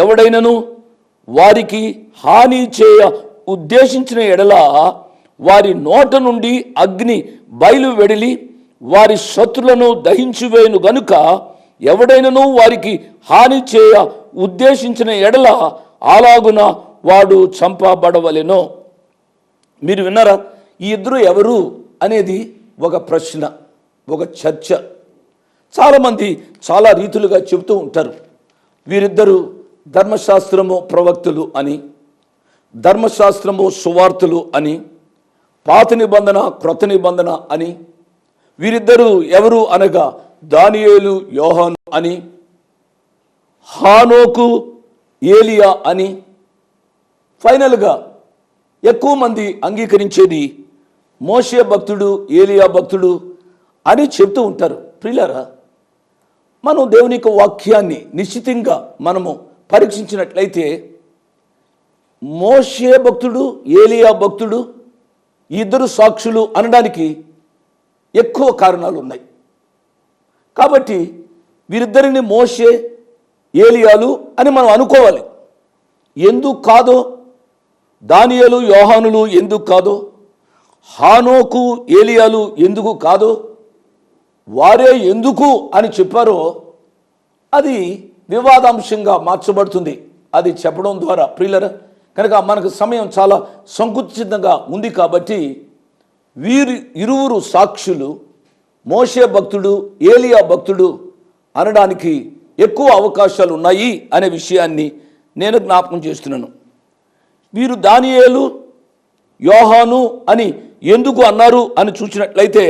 ఎవడైనను వారికి హాని చేయ ఉద్దేశించిన ఎడల వారి నోట నుండి అగ్ని బయలు వెడిలి వారి శత్రులను దహించివేయును గనుక ఎవడైనను వారికి హాని చేయ ఉద్దేశించిన ఎడల అలాగున వాడు చంపబడవలెనో. మీరు విన్నారా? ఈ ఇద్దరు ఎవరు అనేది ఒక ప్రశ్న ఒక చర్చ. చాలామంది చాలా రీతులుగా చెబుతూ ఉంటారు. వీరిద్దరూ ధర్మశాస్త్రము ప్రవక్తులు అని ధర్మశాస్త్రము సువార్తలు అని పాత నిబంధన క్రొత్త నిబంధన అని వీరిద్దరూ ఎవరు అనగా దానియేలు యోహాను అని హానోకు ఏలియా అని ఫైనల్గా ఎక్కువ మంది అంగీకరించేది మోషే భక్తుడు ఏలియా భక్తుడు అని చెప్తూ ఉంటారు. ప్రియులారా మనం దేవుని యొక్క వాక్యాన్ని నిశ్చితంగా మనము పరీక్షించినట్లయితే మోషే భక్తుడు ఏలియా భక్తుడు ఇద్దరు సాక్షులు అనడానికి ఎక్కువ కారణాలు ఉన్నాయి కాబట్టి వీరిద్దరిని మోషే ఏలియాలు అని మనం అనుకోవాలి. ఎందుకు కాదో? దానియలు యోహానులు ఎందుకు కాదో? హానోకు ఏలియాలు ఎందుకు కాదో? వారే ఎందుకు అని చెప్పారో అది వివాదాంశంగా మార్చబడుతుంది. అది చెప్పడం ద్వారా ప్రియులర కనుక మనకు సమయం చాలా సంకుచితంగా ఉంది కాబట్టి వీరి ఇరువురు సాక్షులు మోషే భక్తుడు ఏలియా భక్తుడు అనడానికి ఎక్కువ అవకాశాలు ఉన్నాయి అనే విషయాన్ని నేను జ్ఞాపకం చేస్తున్నాను. వీరు దానియేలు యోహాను అని ఎందుకు అన్నారు అని చూసినట్లయితే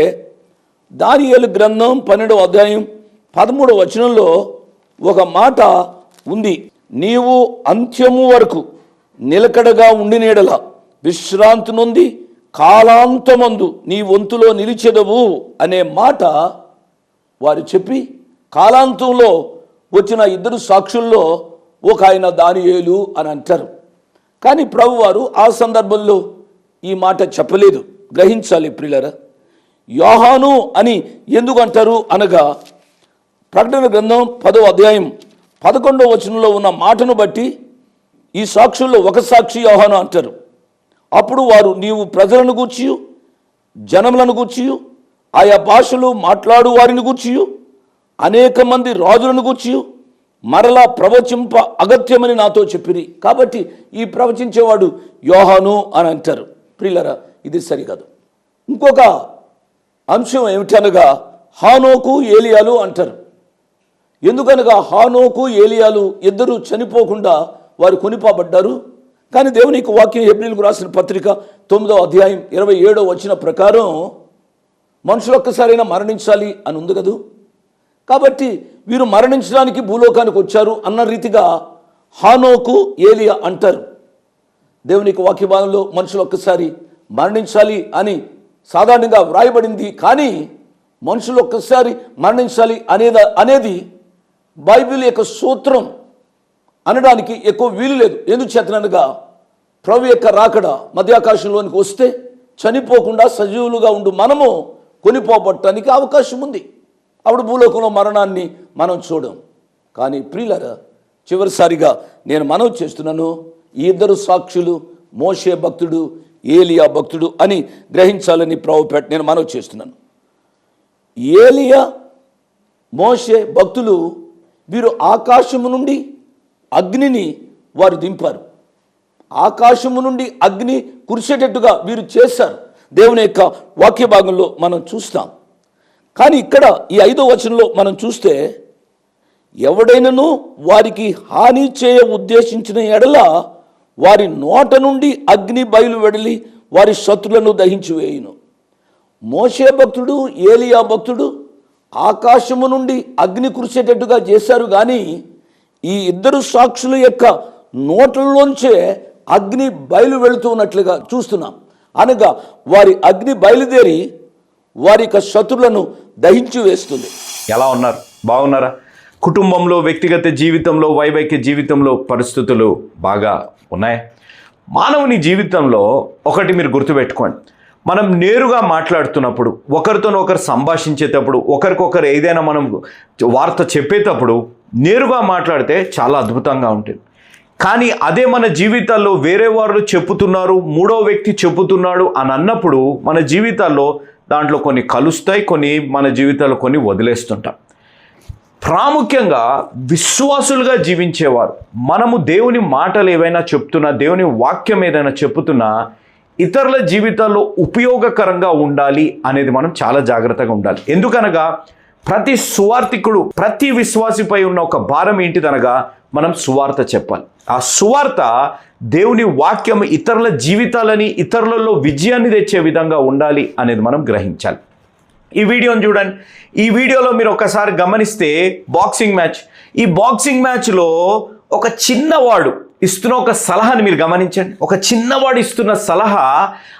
దానియేలు గ్రంథం పన్నెండవ అధ్యాయం పదమూడవ వచనంలో ఒక మాట ఉంది. నీవు అంత్యము వరకు నిలకడగా ఉండి నీడల విశ్రాంతి నొంది కాలాంతమందు నీ వంతులో నిలిచెదవు అనే మాట వారు చెప్పి కాలాంతంలో వచ్చిన ఇద్దరు సాక్షుల్లో ఒక ఆయన దానియేలు అని అంటారు. కానీ ప్రభువారు ఆ సందర్భంలో ఈ మాట చెప్పలేదు. గ్రహించాలి ప్రియులరా. యోహాను అని ఎందుకు అంటారు అనగా ప్రకటన గ్రంథం పదో అధ్యాయం పదకొండవ వచనంలో ఉన్న మాటను బట్టి ఈ సాక్షుల్లో ఒక సాక్షి యోహాను అంటారు. అప్పుడు వారు నీవు ప్రజలను గూర్చియు జనములను గూర్చియు ఆయా భాషలు మాట్లాడు వారిని గూర్చియు అనేక మంది రాజులను గూర్చియు మరలా ప్రవచింప అగత్యమని నాతో చెప్పిరి. కాబట్టి ఈ ప్రవచించేవాడు యోహాను అని అంటారు. ప్రియులరా ఇది సరికాదు. ఇంకొక అంశం ఏమిటనగా హానోకు ఏలియాలు అంటారు. ఎందుకనగా హానోకు ఏలియాలు ఇద్దరు చనిపోకుండా వారు కొనిపాబడ్డారు. కానీ దేవునికి వాక్యం ఏప్రిల్కు రాసిన పత్రిక తొమ్మిదో అధ్యాయం ఇరవై ఏడో వచ్చిన ప్రకారం మనుషులు ఒక్కసారైనా మరణించాలి అని ఉంది కదూ? కాబట్టి వీరు మరణించడానికి భూలోకానికి వచ్చారు అన్న రీతిగా హానోకు ఏలియా అంటారు. దేవునికి వాక్య భాగంలో మనుషులు ఒక్కసారి మరణించాలి అని సాధారణంగా వ్రాయబడింది. కానీ మనుషులు ఒక్కసారి మరణించాలి అనేది అనేది బైబిల్ యొక్క సూత్రం అనడానికి ఎక్కువ వీలు లేదు. ఎందుకు చేతనగా ప్రభు యొక్క రాకడ మధ్యాకాశంలోనికి వస్తే చనిపోకుండా సజీవులుగా ఉండు మనము కొనిపోబట్టడానికి అవకాశం ఉంది. అప్పుడు భూలోకంలో మరణాన్ని మనం చూడం. కానీ ప్రియులరా చివరిసారిగా నేను మనవి చేస్తున్నాను ఈ ఇద్దరు సాక్షులు మోషే భక్తుడు ఏలియా భక్తుడు అని గ్రహించాలని ప్రభుపేట నేను మనవి చేస్తున్నాను. ఏలియా మోషే భక్తులు వీరు ఆకాశము నుండి అగ్నిని వారు దింపారు. ఆకాశము నుండి అగ్ని కురిసేటట్టుగా వీరు చేశారు. దేవుని యొక్క వాక్య భాగంలో మనం చూస్తాం. కానీ ఇక్కడ ఈ ఐదో వచనంలో మనం చూస్తే ఎవడైనను వారికి హాని చేయ ఉద్దేశించిన ఎడల వారి నోట నుండి అగ్ని బయలు వెడలి వారి శత్రులను దహించి వేయును మోషే భక్తుడు ఏలియా భక్తుడు ఆకాశము నుండి అగ్ని కురిసేటట్టుగా చేశారు కానీ ఈ ఇద్దరు సాక్షుల యొక్క నోట్లలోంచే అగ్ని బయలు వెళుతున్నట్లుగా చూస్తున్నాం. అనగా వారి అగ్ని బయలుదేరి వారి యొక్క శత్రులను దహించి వేస్తుంది. ఎలా ఉన్నారు? బాగున్నారా? కుటుంబంలో వ్యక్తిగత జీవితంలో వైవాహిక జీవితంలో పరిస్థితులు బాగా ఉన్నాయి? మానవుని జీవితంలో ఒకటి మీరు గుర్తుపెట్టుకోండి. మనం నేరుగా మాట్లాడుతున్నప్పుడు ఒకరితో ఒకరు సంభాషించేటప్పుడు ఒకరికొకరు ఏదైనా మనం వార్త చెప్పేటప్పుడు నేరుగా మాట్లాడితే చాలా అద్భుతంగా ఉంటుంది. కానీ అదే మన జీవితాల్లో వేరే వాళ్ళు చెప్పుతున్నారు మూడో వ్యక్తి చెప్పుతున్నాడు అని అన్నప్పుడు మన జీవితాల్లో దాంట్లో కొన్ని కలుస్తాయి కొన్ని మన జీవితాల్లో కొన్ని వదిలేస్తుంటాం. ప్రాముఖ్యంగా విశ్వాసులుగా జీవించేవారు మనము దేవుని మాటలు ఏవైనా చెప్తున్నా దేవుని వాక్యం ఏదైనా చెప్తున్నా ఇతరుల జీవితాల్లో ఉపయోగకరంగా ఉండాలి అనేది మనం చాలా జాగ్రత్తగా ఉండాలి. ఎందుకనగా ప్రతి సువార్థికుడు ప్రతి విశ్వాసిపై ఉన్న ఒక భారం ఏంటిదనగా మనం సువార్త చెప్పాలి. ఆ సువార్త దేవుని వాక్యం ఇతరుల జీవితాలని ఇతరులలో విజయాన్ని తెచ్చే విధంగా ఉండాలి అనేది మనం గ్రహించాలి. ఈ వీడియోని చూడండి. ఈ వీడియోలో మీరు ఒకసారి గమనిస్తే బాక్సింగ్ మ్యాచ్. ఈ బాక్సింగ్ మ్యాచ్లో ఒక చిన్నవాడు ఇస్తున్న ఒక సలహాని మీరు గమనించండి. ఒక చిన్నవాడు ఇస్తున్న సలహా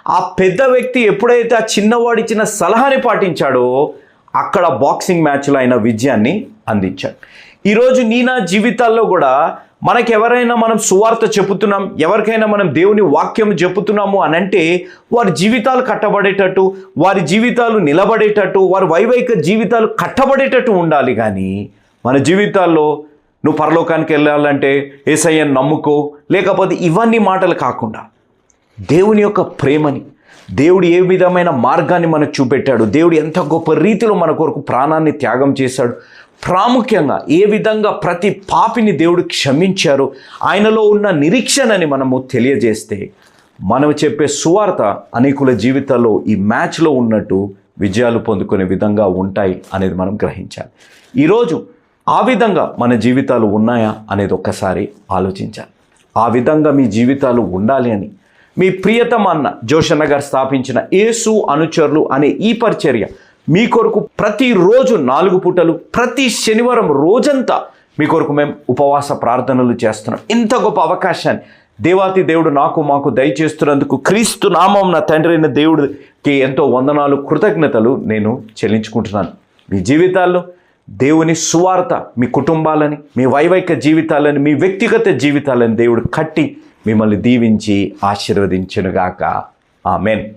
ఆ పెద్ద వ్యక్తి ఎప్పుడైతే ఆ చిన్నవాడు ఇచ్చిన సలహాని పాటించాడో అక్కడ బాక్సింగ్ మ్యాచ్లో ఆయన విజయాన్ని అందించాడు. ఈరోజు నీ నా జీవితాల్లో కూడా మనకి ఎవరైనా మనం సువార్త చెబుతున్నాం ఎవరికైనా మనం దేవుని వాక్యం చెబుతున్నాము అని అంటే వారి జీవితాలు కట్టబడేటట్టు వారి జీవితాలు నిలబడేటట్టు వారి వైవైక జీవితాలు కట్టబడేటట్టు ఉండాలి కానీ మన జీవితాల్లో నువ్వు పరలోకానికి వెళ్ళాలంటే ఏసయ్యను నమ్ముకో. లేకపోతే ఇవన్నీ మాటలు కాకుండా దేవుని యొక్క ప్రేమని దేవుడు ఏ విధమైన మార్గాన్ని మనకు చూపెట్టాడు దేవుడు ఎంత గొప్ప రీతిలో మన కొరకు ప్రాణాన్ని త్యాగం చేశాడు ప్రాముఖ్యంగా ఏ విధంగా ప్రతి పాపిని దేవుడు క్షమించారు ఆయనలో ఉన్న నిరీక్షణని మనము తెలియజేస్తే మనం చెప్పే సువార్త అనేకుల జీవితాల్లో ఈ మ్యాచ్లో ఉన్నట్టు విజయాలు పొందుకునే విధంగా ఉంటాయి అనేది మనం గ్రహించాలి. ఈరోజు ఆ విధంగా మన జీవితాలు ఉన్నాయా అనేది ఒక్కసారి ఆలోచించాలి. ఆ విధంగా మీ జీవితాలు ఉండాలి అని మీ ప్రియతమ అన్న జోషన్న గారు స్థాపించిన ఏసు అనుచరులు అనే ఈ పరిచర్య మీ కొరకు ప్రతిరోజు నాలుగు పూటలు ప్రతి శనివారం రోజంతా మీ కొరకు మేము ఉపవాస ప్రార్థనలు చేస్తున్నాం. ఇంత గొప్ప అవకాశాన్ని దేవాతి దేవుడు నాకు మాకు దయచేస్తున్నందుకు క్రీస్తు నామం నా తండ్రి అయిన దేవుడికి ఎంతో వందనాలు కృతజ్ఞతలు నేను చెల్లించుకుంటున్నాను. మీ జీవితాల్లో దేవుని సువార్త మీ కుటుంబాలని మీ వైవాహిక జీవితాలని మీ వ్యక్తిగత జీవితాలని దేవుడు కట్టి మిమ్మల్ని దీవించి ఆశీర్వదించునుగాక. ఆమెన్.